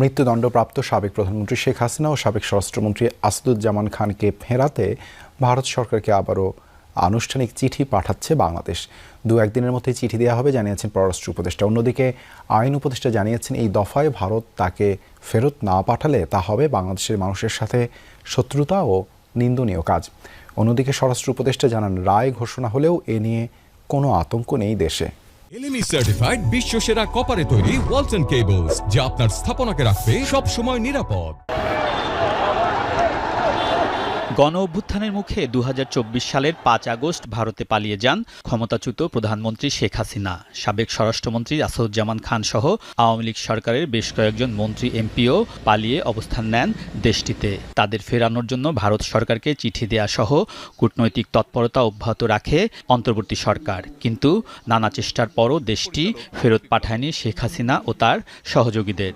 মৃত্যুদণ্ডপ্রাপ্ত সাবেক প্রধানমন্ত্রী শেখ হাসিনা ও সাবেক স্বরাষ্ট্রমন্ত্রী আসাদুজ্জামান খানকে ফেরাতে ভারত সরকারকে আবারও আনুষ্ঠানিক চিঠি পাঠাচ্ছে বাংলাদেশ। দু একদিনের মধ্যেই চিঠি দেওয়া হবে, জানিয়েছেন পররাষ্ট্র উপদেষ্টা। অন্যদিকে আইন উপদেষ্টা জানিয়েছেন, এই দফায় ভারত তাকে ফেরত না পাঠালে তা হবে বাংলাদেশের মানুষের সাথে শত্রুতা ও নিন্দনীয় কাজ। অন্যদিকে স্বরাষ্ট্র উপদেষ্টা জানান, রায় ঘোষণা হলেও এ নিয়ে কোনো আতঙ্ক নেই দেশে। এলএমই সার্টিফাইড বিশ্ব সেরা কপারে তৈরি ওয়ালটন কেবলস যা আপনার স্থাপনাকে রাখবে সব সময় নিরাপদ। গণ অভ্যুত্থানের মুখে দু হাজার চব্বিশ সালের পাঁচ আগস্ট ভারতে পালিয়ে যান ক্ষমতাচ্যুত প্রধানমন্ত্রী শেখ হাসিনা। সাবেক স্বরাষ্ট্রমন্ত্রী আসাদুজ্জামান খান সহ আওয়ামী লীগ সরকারের বেশ কয়েকজন মন্ত্রী, এমপিও পালিয়ে অবস্থান নেন দেশটিতে। তাদের ফেরানোর জন্য ভারত সরকারকে চিঠি দেয়া সহ কূটনৈতিক তৎপরতা অব্যাহত রাখে অন্তর্বর্তী সরকার। কিন্তু নানা চেষ্টার পরও দেশটি ফেরত পাঠায়নি শেখ হাসিনা ও তার সহযোগীদের।